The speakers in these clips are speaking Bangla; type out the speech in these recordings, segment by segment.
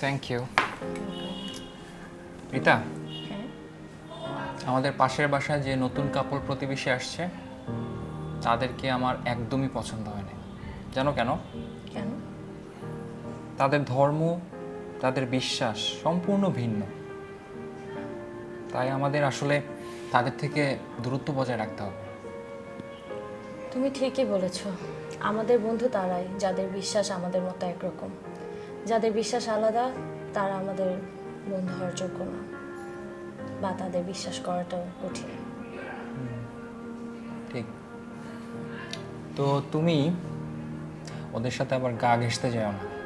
থ্যাংক ইউ রীতা আমাদের পাশের বাসায় যে নতুন কাপড় প্রতিবেশী আসছে তাদেরকে আমার একদমই পছন্দ হয় না জানো কেন? কেন? তাদের ধর্ম তাদের বিশ্বাস সম্পূর্ণ ভিন্ন। তাই আমাদের আসলে তাদের থেকে দূরত্ব বজায় রাখতে হবে। তুমি ঠিকই বলেছ। আমাদের বন্ধু তারাই যাদের বিশ্বাস আমাদের মতো একরকম। যাদের বিশ্বাস আলাদা তারা আমাদের বন্ধু হওয়ার যোগ্য না। বা তাদের বিশ্বাস করাটাও কঠিন। ঠিক। তো তুমি ওদের সাথে আবার গা ঘেঁষতে যাও না।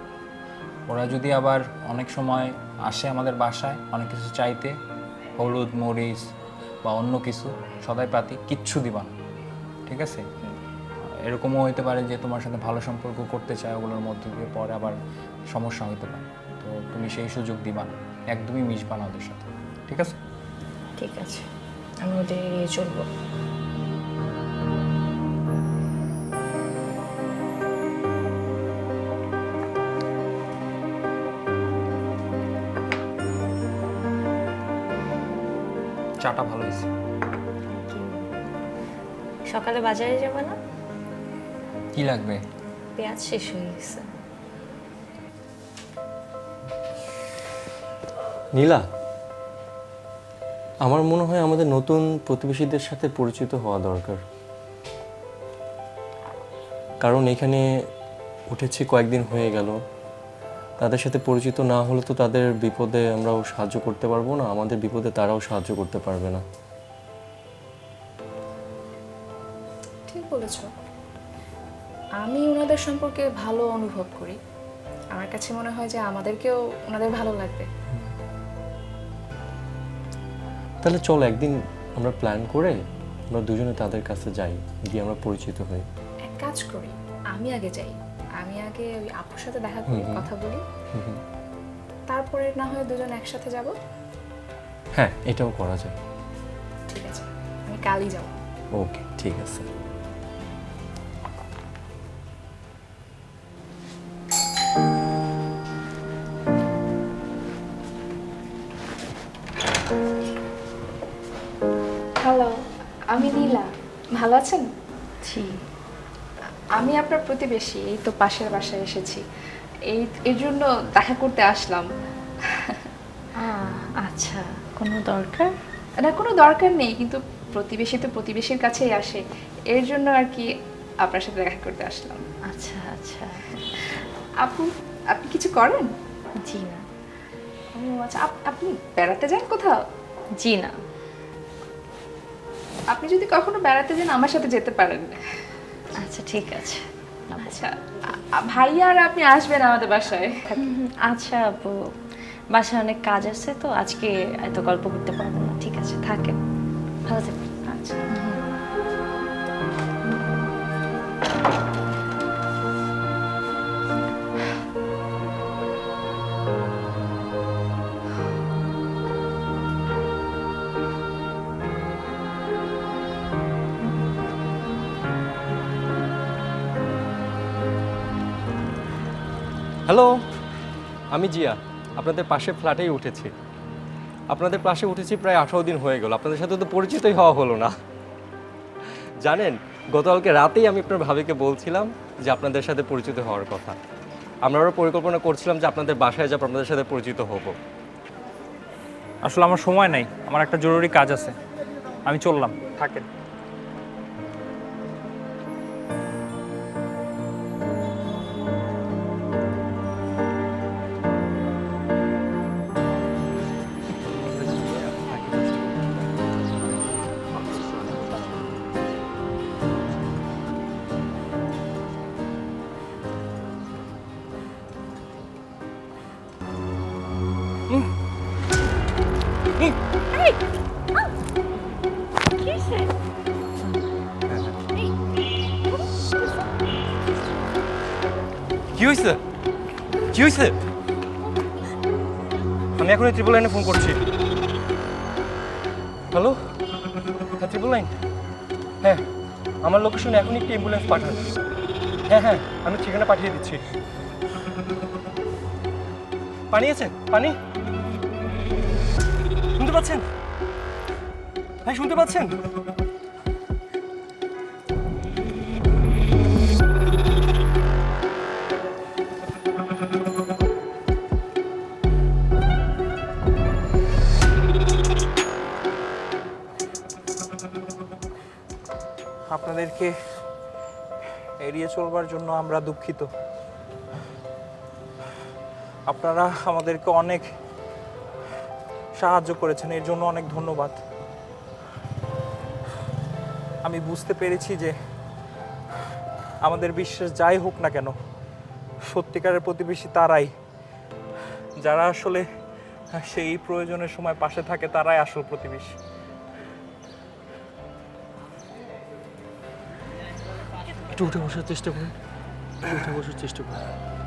ওরা যদি আবার অনেক সময় আসে আমাদের বাসায় অনেক কিছু চাইতে হলুদ মরিচ বা অন্য কিছু সদাই পাতি কিচ্ছু দিবা না। ঠিক আছে? এরকমও হতে পারে যে তোমার সাথে ভালো সম্পর্ক করতে চায় ওগুলোর মধ্যে দিয়ে পরে আবার সমস্যা হতে পারে। তো তুমি সেই সুযোগ দিবা না। একদমই মিশবা না ওদের সাথে। ঠিক আছে? ঠিক আছে। আমি ওদের এড়িয়ে চলবো। চাটা ভালো হয়েছে। সকালে বাজারে যাবে না? কি লাগবে? পেঁয়াজ শেষ হয়ে গেছে। নীলা আমার মনে হয় আমাদের নতুন প্রতিবেশীদের সাথে পরিচিত হওয়া দরকার। কারণ এখানে উঠেছি কয়েকদিন হয়ে গেল। তাদের সাথে পরিচিত না হলে তো তাদের বিপদে আমরাও সাহায্য করতে পারব না। আমাদের বিপদে তারাও সাহায্য করতে পারবে না। ঠিক বলেছ। আমি ওনাদের সম্পর্কে ভালো অনুভব করি। আমার কাছে মনে হয় যে আমাদেরকেও ওনাদের ভালো লাগবে। তাহলে চল একদিন আমরা প্ল্যান করে আমরা দুজনে তাদের কাছে যাই গিয়ে আমরা পরিচিত হই। এক কাজ করি আমি আগে যাই। আমি আগে ওই আপুর সাথে দেখা করি কথা বলি। তারপরে না হয় দুজন একসাথে যাব? হ্যাঁ এটাও করা যায়। ঠিক আছে আমি কালই যাব। ওকে ঠিক আছে। আমি নীলা। ভালো আছেন? জি আমি আপনার প্রতিবেশী এই তো পাশের বাসায় এসেছি। এই এর জন্য দেখা করতে আসলাম। আচ্ছা কোনো দরকার? না কোনো দরকার নেই কিন্তু প্রতিবেশী তো প্রতিবেশীর কাছেই আসে। এর জন্য আর কি আপনার সাথে দেখা করতে আসলাম। আচ্ছা আচ্ছা। আপু আপনি কিছু করেন? জি না। ও আচ্ছা আপ- আপনি বেড়াতে যান কোথাও? জি না। আপনি যদি কখনো বেড়াতে যান আমার সাথে যেতে পারেন। আচ্ছা ঠিক আছে। আচ্ছা ভাইয়া আর আপনি আসবেন আমাদের বাসায়। আচ্ছা আপু। বাসায় অনেক কাজ আছে তো আজকে এত গল্প করতে পারব না। ঠিক আছে থাকেন। ভালো থাকবেন। আচ্ছা। হ্যালো, আমি জিয়া, আপনাদের পাশে ফ্ল্যাটেই উঠেছি। আপনাদের পাশে উঠেছি প্রায় আঠারো দিন হয়ে গেল, আপনাদের সাথে তো পরিচিতই হওয়া হলো না। জানেন, গতকালকে রাতেই আমি আপনার ভাবিকে বলছিলাম যে আপনাদের সাথে পরিচিত হওয়ার কথা। আমরাও পরিকল্পনা করছিলাম যে আপনাদের বাসায় যাব, আপনাদের সাথে পরিচিত হব। আসলে আমার সময় নাই, আমার একটা জরুরি কাজ আছে। আমি চললাম, থাকেন। হয়েছে কি আমি এখন ট্রিপল লাইনে ফোন করছি। হ্যালো হ্যাঁ ট্রিপল লাইন হ্যাঁ আমার লোকেশনে এখন একটি অ্যাম্বুলেন্স পাঠান। হ্যাঁ হ্যাঁ আমি ঠিকানা পাঠিয়ে দিচ্ছি। পানি আছে? পানি? শুনতে পাচ্ছেন? ভাই শুনতে পাচ্ছেন? আপনাদেরকে এড়িয়ে চলবার জন্য আমরা দুঃখিত। আপনারা আমাদেরকে অনেক সাহায্য করেছেন, এর জন্য অনেক ধন্যবাদ। আমি বুঝতে পেরেছি যে আমাদের বিশ্বাস যাই হোক না কেন, সত্যিকারের প্রতিবেশী তারাই। যারা আসলে সেই প্রয়োজনের সময় পাশে থাকে, তারাই আসল প্রতিবেশী। একটু উঠে বসার চেষ্টা করুন। উঠে বসার চেষ্টা করুন।